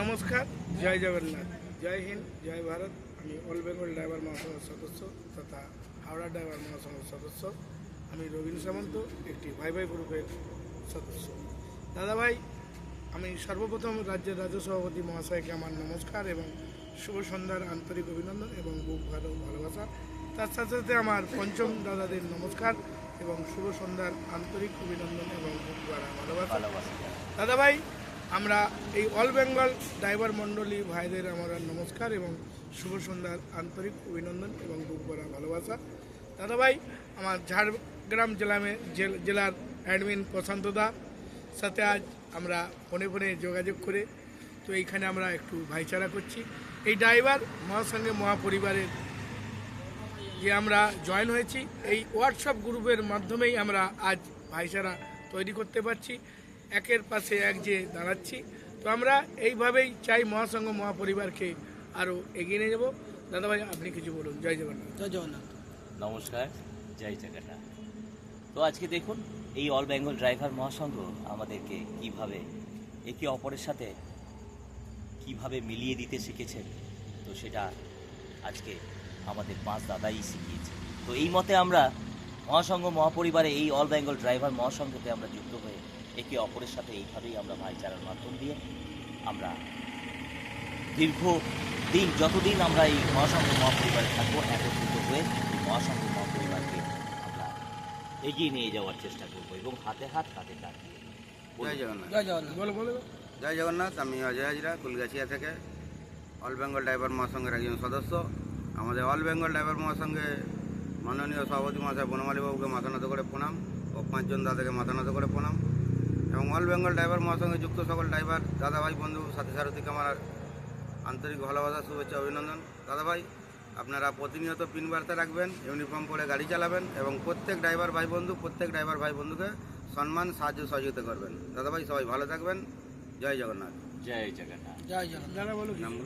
নমস্কার জয় জগন্নাথ জয় হিন্দ জয় ভারত। আমি all Bengal driver মহাসভার সদস্য তথা হাওড়া ড্রাইভার মহাসভার সদস্য। আমি রবীন্দ্র সামন্ত একটি ভাই ভাই গ্রুপের সদস্য। দাদাভাই আমি সর্বপ্রথম রাজ্যের রাজ্য সভাপতি মহাশয়কে আমার নমস্কার এবং শুভ সন্ধ্যার আন্তরিক অভিনন্দন এবং বুক ভালো ভালোবাসা। তার সাথে সাথে আমার পঞ্চম দাদাদের নমস্কার এবং শুভ সন্ধ্যার আন্তরিক অভিনন্দন এবং বুক ভরা ভালোবাসা। দাদাভাই আমরা এই অল বেঙ্গল ড্রাইভার মণ্ডলী ভাইদের আমার নমস্কার এবং শুভ সন্ধ্যার আন্তরিক অভিনন্দন এবং ভরা ভালোবাসা। দাদাভাই, আমার ঝাড়গ্রাম জেলামে জেল- জেলার অ্যাডমিন প্রশান্ত দা সাথে আজ আমরা ফোনে ফোনে যোগাযোগ করে তো এইখানে আমরা একটু ভাইচারা করছি। এই ড্রাইভার মহাসঙ্গে মহাপরিবারের যে আমরা জয়েন হয়েছি, এই হোয়াটসঅ্যাপ গ্রুপের মাধ্যমেই আমরা আজ ভাইচারা তৈরি করতে পারছি। একের পাশে এক যে দাঁড়াচ্ছি। তো আমরা এইভাবেই চাই মহাসংঘ মহাপরিবারকে আরও এগিয়ে নিয়ে যাব। দাদাভাই আপনি কিছু বলুন। জয় জগন্নাথ। জয় জগন্নাথ। নমস্কার জয় জগন্নাথ। তো আজকে দেখুন এই অল বেঙ্গল ড্রাইভার মহাসংঘ আমাদেরকে কীভাবে একে অপরের সাথে কীভাবে মিলিয়ে দিতে শিখেছেন তো সেটা আজকে আমাদের পাঁচ দাদাই শিখিয়েছে। তো এই মতে আমরা মহাসংঘ মহাপরিবারে এই অল বেঙ্গল ড্রাইভার মহাসংঘতে আমরা যুক্ত হয়ে একে অপরের সাথে এইভাবেই আমরা ভাইচারার মাধ্যম দিয়ে আমরা দীর্ঘ দিন যতদিন আমরা এই মহাসংঘ মহাপরিবারে থাকব একত্রিত হয়ে এই মহাসংঘ মহাপরিবারকে আমরা এগিয়ে নিয়ে যাওয়ার চেষ্টা করব এবং হাতে হাত হাতে কাঁধ দিয়ে জয় জগন্নাথ। জয় জগন্নাথ। জয় আমি অজয় হাজরা কুলগাছিয়া থেকে। অল বেঙ্গল ড্রাইভার মহাসংঘের একজন সদস্য। আমাদের অল বেঙ্গল ড্রাইভার মহাসংঘে মাননীয় সভাপতি মহাশয় বনমালী বাবুকে মাথানত করে প্রণাম ও পাঁচজন দাদাকে মাথা নত করে প্রণাম। এবং অল বেঙ্গল ড্রাইভার মহাসঙ্গে যুক্ত সকল ড্রাইভার দাদাভাই বন্ধু সাথী সারথীকে আমার আন্তরিক ভালোবাসা শুভেচ্ছা অভিনন্দন। দাদাভাই আপনারা প্রতিনিয়ত পিন বার্তা রাখবেন ইউনিফর্ম পরে গাড়ি চালাবেন এবং প্রত্যেক ড্রাইভার ভাই বন্ধু প্রত্যেক ড্রাইভার ভাই বন্ধুকে সম্মান সাহায্য সহযোগিতা করবেন। দাদাভাই সবাই ভালো থাকবেন। জয় জগন্নাথ। জয় জগন্নাথ। জয় জগন্নাথ। দাদা বলো কিছু। নাম